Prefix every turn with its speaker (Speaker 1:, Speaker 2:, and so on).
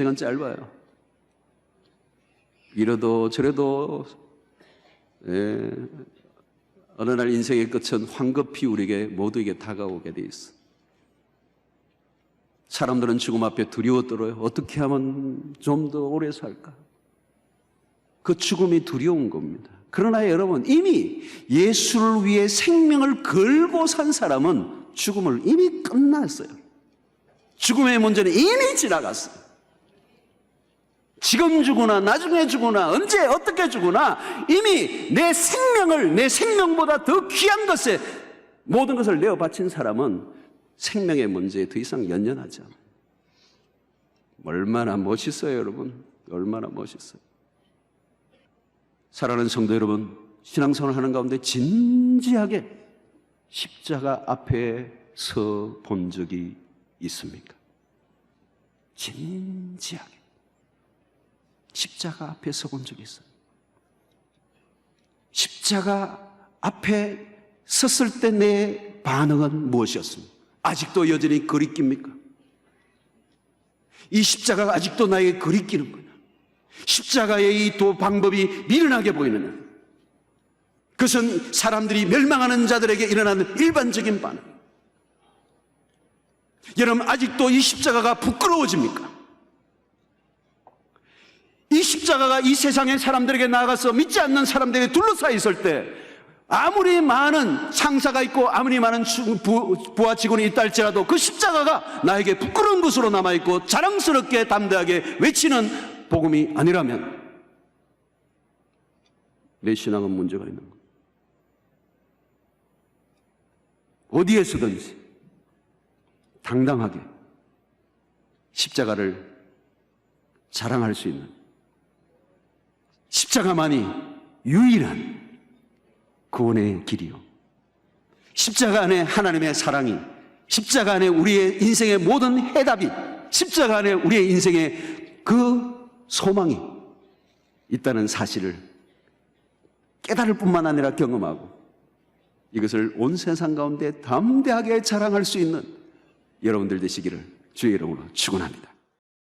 Speaker 1: 인생은 짧아요. 이러도 저래도 예, 어느 날 인생의 끝은 황급히 우리에게 모두에게 다가오게 돼 있어. 사람들은 죽음 앞에 두려워 떨어요. 어떻게 하면 좀 더 오래 살까? 그 죽음이 두려운 겁니다. 그러나 여러분, 이미 예수를 위해 생명을 걸고 산 사람은 죽음을 이미 끝났어요. 죽음의 문제는 이미 지나갔어요. 지금 죽으나 나중에 죽으나 언제 어떻게 죽으나 이미 내 생명을 내 생명보다 더 귀한 것에 모든 것을 내어 바친 사람은 생명의 문제에 더 이상 연연하지 않아요. 얼마나 멋있어요, 여러분. 얼마나 멋있어요. 사랑하는 성도 여러분, 신앙생활 하는 가운데 진지하게 십자가 앞에 서 본 적이 있습니까? 진지하게. 십자가 앞에 서본 적이 있어요. 십자가 앞에 섰을 때 내 반응은 무엇이었습니까? 아직도 여전히 거리낍니까? 이 십자가가 아직도 나에게 거리끼는 거냐? 십자가의 이또 방법이 미련하게 보이느냐? 그것은 사람들이 멸망하는 자들에게 일어나는 일반적인 반응. 여러분, 아직도 이 십자가가 부끄러워집니까? 이 십자가가 이 세상의 사람들에게 나가서 믿지 않는 사람들에게 둘러싸여 있을 때 아무리 많은 창사가 있고 아무리 많은 부, 부하 직원이 있다 할지라도 그 십자가가 나에게 부끄러운 것으로 남아있고 자랑스럽게 담대하게 외치는 복음이 아니라면 내 신앙은 문제가 있는 거예요. 어디에서든지 당당하게 십자가를 자랑할 수 있는 십자가만이 유일한 구원의 길이요. 십자가 안에 하나님의 사랑이, 십자가 안에 우리의 인생의 모든 해답이, 십자가 안에 우리의 인생의 그 소망이 있다는 사실을 깨달을 뿐만 아니라 경험하고 이것을 온 세상 가운데 담대하게 자랑할 수 있는 여러분들 되시기를 주의 이름으로 축원합니다.